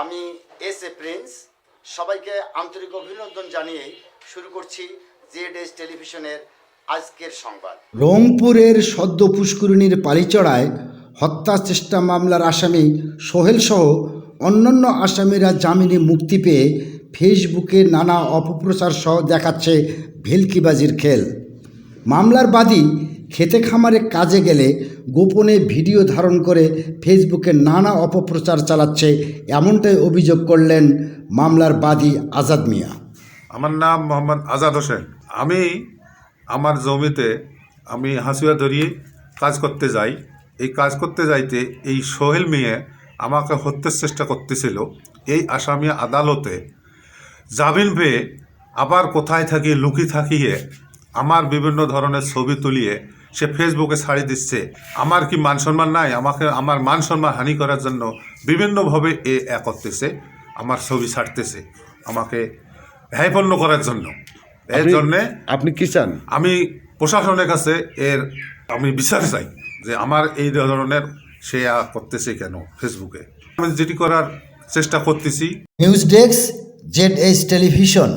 আমি S A Prince. সবাইকে আন্তরিক অভিনন্দন জানিয়ে শুরু করছি জেড এস টেলিভিশনের আজকের সংবাদ। রংপুরের সদ্য পুষ্করিণীর পালিচড়ায় হত্যা চেষ্টা মামলার আসামি সোহেল সহ অন্যান্য আসামিরা জামিনে মুক্তি পেয়ে ফেসবুকে নানা অপপ্রচার সহ দেখাচ্ছে ভেলকিবাজির খেল। মামলার বাদী খেতে খামারে কাজে গেলে গোপনে ভিডিও ধারণ করে ফেসবুকে নানা অপপ্রচার চালাচ্ছে, এমনটাই অভিযোগ করলেন মামলার বাদী আজাদ মিয়া। আমার নাম মোহাম্মদ আজাদ হোসেন। আমি আমার জমিতে আমি হাসুয়া ধরিয়ে কাজ করতে যাই। এই কাজ করতে যাইতে এই সোহেল মিয়ে আমাকে হত্যার চেষ্টা করতেছিল। এই আসামি আদালতে জামিন পেয়ে আবার কোথায় থাকি লুকি থাকিয়ে আমার বিভিন্ন ধরনের ছবি তুলিয়ে সে ফেসবুকে ছাড়ি দিচ্ছে। আমার কি মান সম্মান নাই? আমাকে আমার মান সম্মান হানি করার জন্য বিভিন্নভাবে এ এ করতেছে আমার ছবি ছাড়তেছে আমাকে হ্যায়পন্ন করার জন্য। এর জন্যে আপনি কি চান? আমি প্রশাসনের কাছে এর আমি বিচার চাই যে আমার এই ধরনের সে করতেছে কেন ফেসবুকে। আমি যেটি করার চেষ্টা করতেছি। News desk Z H television.